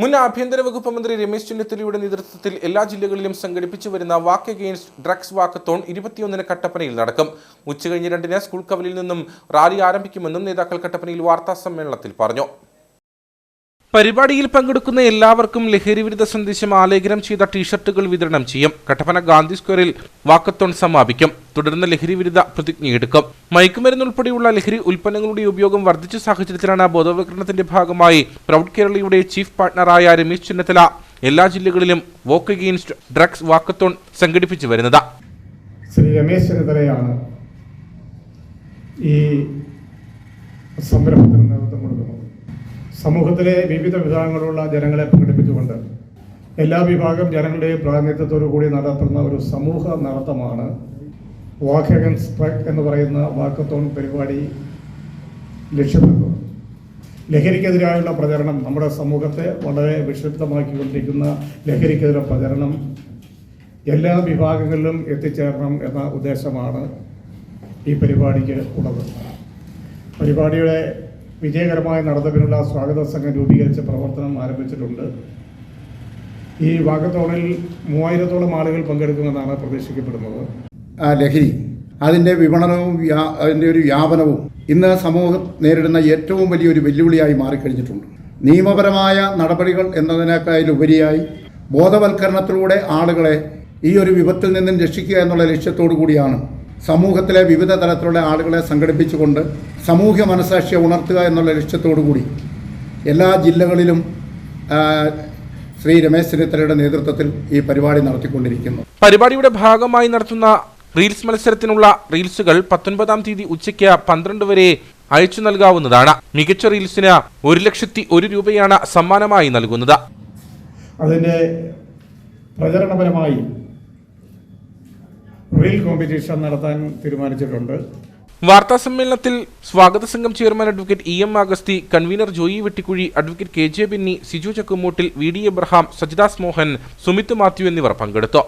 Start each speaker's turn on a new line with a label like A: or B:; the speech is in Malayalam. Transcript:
A: മുൻ ആഭ്യന്തര വകുപ്പ് മന്ത്രി രമേശ് ചെന്നിത്തലയുടെ നേതൃത്വത്തിൽ എല്ലാ ജില്ലകളിലും സംഘടിപ്പിച്ചു വരുന്ന വാക്ക് അഗെയിൻസ്റ്റ് ഡ്രഗ്സ് വാക്കത്തോൺ ഇരുപത്തിയൊന്നിന് കട്ടപ്പനയിൽ നടക്കും. ഉച്ചകഴിഞ്ഞ് രണ്ടിന് സ്കൂൾ കവലിൽ നിന്നും റാലി ആരംഭിക്കുമെന്നും നേതാക്കൾ കട്ടപ്പനയിൽ വാർത്താ സമ്മേളനത്തിൽ പറഞ്ഞു. പരിപാടിയിൽ പങ്കെടുക്കുന്ന എല്ലാവർക്കും ലഹരി വിരുദ്ധ സന്ദേശം ആലേഖനം ചെയ്ത ടീഷർട്ടുകൾ വിതരണം ചെയ്യും. കട്ടപ്പന ഗാന്ധി സ്ക്വയറിൽ വാക്കത്തോൺ സമാപിക്കും. തുടർന്ന് ലഹരി വിരുദ്ധ പ്രതിജ്ഞയെടുക്കും മയക്കുമരുന്ന് ഉൾപ്പെടെയുള്ള ലഹരി ഉൽപ്പന്നങ്ങളുടെ ഉപയോഗം വർദ്ധിച്ച സാഹചര്യത്തിലാണ് ബോധവൽക്കരണത്തിന്റെ ഭാഗമായി പ്രൗഡ് കേരളയുടെ ചീഫ് പാർട്ണറായ രമേശ് ചെന്നിത്തല എല്ലാ ജില്ലകളിലും വോക്ക് അഗെയിൻസ്റ്റ് ഡ്രഗ്സ് വാക്കത്തോൺ സംഘടിപ്പിച്ചു വരുന്നത്.
B: ശ്രീ രമേശ് ചെന്നിത്തലയാണ് ഈ സംരംഭത്തിന് നേതൃത്വം കൊടുക്കുന്നത്. സമൂഹത്തിലെ വിവിധ വിഭാഗങ്ങളുള്ള ജനങ്ങളെ പ്രകടിപ്പിച്ചുകൊണ്ട് എല്ലാ വിഭാഗം ജനങ്ങളുടെയും പ്രാതിനിധ്യത്തോടു കൂടി നടത്തുന്ന ഒരു സമൂഹ നടത്തമാണ് വാക്ക് അഗൻസ്റ്റ് ഡ്രഗ് എന്ന് പറയുന്ന വാക്കത്തോൺ പരിപാടി ലക്ഷ്യമിടുന്നത്. ലഹരിക്കെതിരായുള്ള പ്രചരണം നമ്മുടെ സമൂഹത്തെ വളരെ വിക്ഷിപ്തമാക്കിക്കൊണ്ടിരിക്കുന്ന ലഹരിക്കെതിരെ പ്രചരണം എല്ലാ വിഭാഗങ്ങളിലും എത്തിച്ചേരണം എന്ന ഉദ്ദേശമാണ് ഈ പരിപാടിക്ക് ഉള്ളത്. പരിപാടിയുടെ വിജയകരമായ നടന്നതിനുള്ള സ്വാഗത സംഘം രൂപീകരിച്ച പ്രവർത്തനം ആരംഭിച്ചിട്ടുണ്ട്. ഈ വാക്കത്തോണിൽ മൂവായിരത്തോളം ആളുകൾ പങ്കെടുക്കുമെന്നാണ് പ്രതീക്ഷിക്കപ്പെടുന്നത്.
C: ലഹരി അതിന്റെ വിപണനവും അതിന്റെ ഒരു വ്യാപനവും ഇന്ന് സമൂഹം നേരിടുന്ന ഏറ്റവും വലിയൊരു വെല്ലുവിളിയായി മാറിക്കഴിഞ്ഞിട്ടുണ്ട്. നിയമപരമായ നടപടികൾ എന്നതിനേക്കാളുപരിയായി ബോധവൽക്കരണത്തിലൂടെ ആളുകളെ ഈ ഒരു വിപത്തിൽ നിന്നും രക്ഷിക്കുക എന്നുള്ള ലക്ഷ്യത്തോടു കൂടിയാണ് സമൂഹത്തിലെ വിവിധ തലത്തിലുള്ള ആളുകളെ സംഘടിപ്പിച്ചുകൊണ്ട് സാമൂഹ്യ മനസാക്ഷിയെ ഉണർത്തുക എന്നുള്ള ലക്ഷ്യത്തോടു കൂടി എല്ലാ ജില്ലകളിലും ശ്രീ രമേശ് ചെന്നിത്തലയുടെ നേതൃത്വത്തിൽ ഈ പരിപാടി നടത്തിക്കൊണ്ടിരിക്കുന്നു.
A: പരിപാടിയുടെ ഭാഗമായി നടത്തുന്ന റീൽസ് മത്സരത്തിനുള്ള റീൽസുകൾ പത്തൊൻപതാം തീയതി ഉച്ചയ്ക്ക് പന്ത്രണ്ട് വരെ അയച്ചു നൽകാവുന്നതാണ്. മികച്ച റീൽസിന് ഒരു ലക്ഷത്തി ഒരു രൂപയാണ് സമ്മാനമായി നൽകുന്നത്.
B: അതിന്റെ പ്രചരണപരമായി റീൽ കോമ്പറ്റീഷൻ നടത്താൻ തീരുമാനിച്ചിട്ടുണ്ട്.
A: വാർത്താ സമ്മേളനത്തിൽ സ്വാഗത സംഘം chairman advocate E M Agasthi convener Joy Vettikuzhi advocate K J Binny Siju Chakkumoottil V D Abraham Sajidas Mohan Sumith Mathew എന്നിവർ പങ്കെടുത്തു.